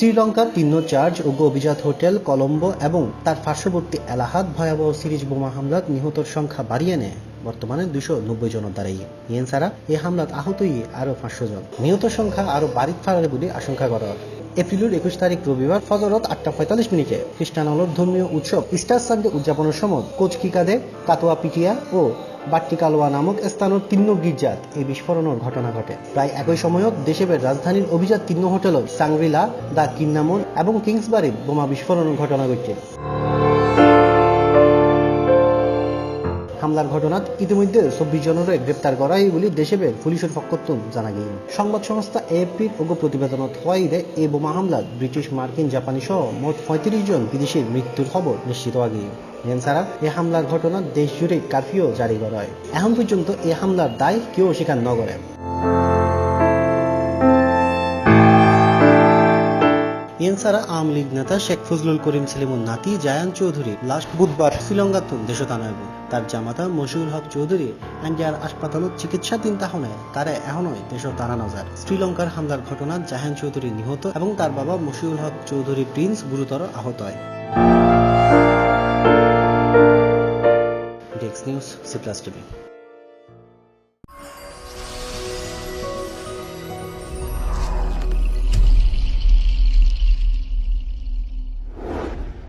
শ্রীলঙ্কার তিন্ন চার্জ ও অভিজাত হোটেল কলম্বো এবং তার পার্শ্ববর্তী এলাহাত ভয়াবহ সিরিজ বোমা হামলাত নিহতর সংখ্যা বাড়িয়ে নেয়। বর্তমানে দুশো নব্বই জনের দ্বারাই। ইয়েন ছাড়া হামলাত আহতই আরও পাঁচশো জন। নিহত সংখ্যা আরও বাড়িতে ফারারে বলে আশঙ্কা করা। এপ্রিলের একুশ তারিখ রবিবার ফজরত আটটা পঁয়তাল্লিশ মিনিটে খ্রিস্টান ধর্মীয় উৎসব ইস্টার সানডে উদযাপনের সময় কোচকিকাদে কাতোয়া পিটিয়া ও বাট্টিকালোয়া নামক স্থানের তিন্ন গির্জাত এই বিস্ফোরণের ঘটনা ঘটে। প্রায় একই সময়ত দেশের রাজধানীর অভিজাত তিন্ন hotel Shangri La the Cinnamon এবং কিংসবাড়ির বোমা বিস্ফোরণের ঘটনা ঘটছে হামলার ঘটনাত ইতিমধ্যে চব্বিশ জনের গ্রেপ্তার করা হয় বলে দেশের পুলিশের পক্ষত্ব জানা গিয়ে সংবাদ সংস্থা এএফপির অগ্র প্রতিবেদনত হওয়াই এই বোমা হামলাত ব্রিটিশ, মার্কিন, জাপানি সহ মোট পঁয়ত্রিশ জন বিদেশির মৃত্যুর খবর নিশ্চিত হওয়া গিয়ে এছাড়া এ হামলার ঘটনা দেশ জুড়ে কারফিউ জারি করা হয়। এখন পর্যন্ত এ হামলার দায় কেউ স্বীকার ন করে এছাড়া আওয়ামী লীগ নেতা শেখ ফজলুল করিম সেলিমুর নাতি, জায়ান চৌধুরী, লাস্ট বুধবার শ্রীলঙ্কাত দেশত আনাইব তার জামাতা মশিউল হক চৌধুরী আন্ডিয়ার হাসপাতালত চিকিৎসাধীন তাহনে তারে এখনই দেশত আনা নজার। শ্রীলঙ্কার হামলার ঘটনা জাহান চৌধুরী নিহত এবং তার বাবা মশিউল হক চৌধুরী প্রিন্স গুরুতর আহত হয়। Desk news, C plus TV.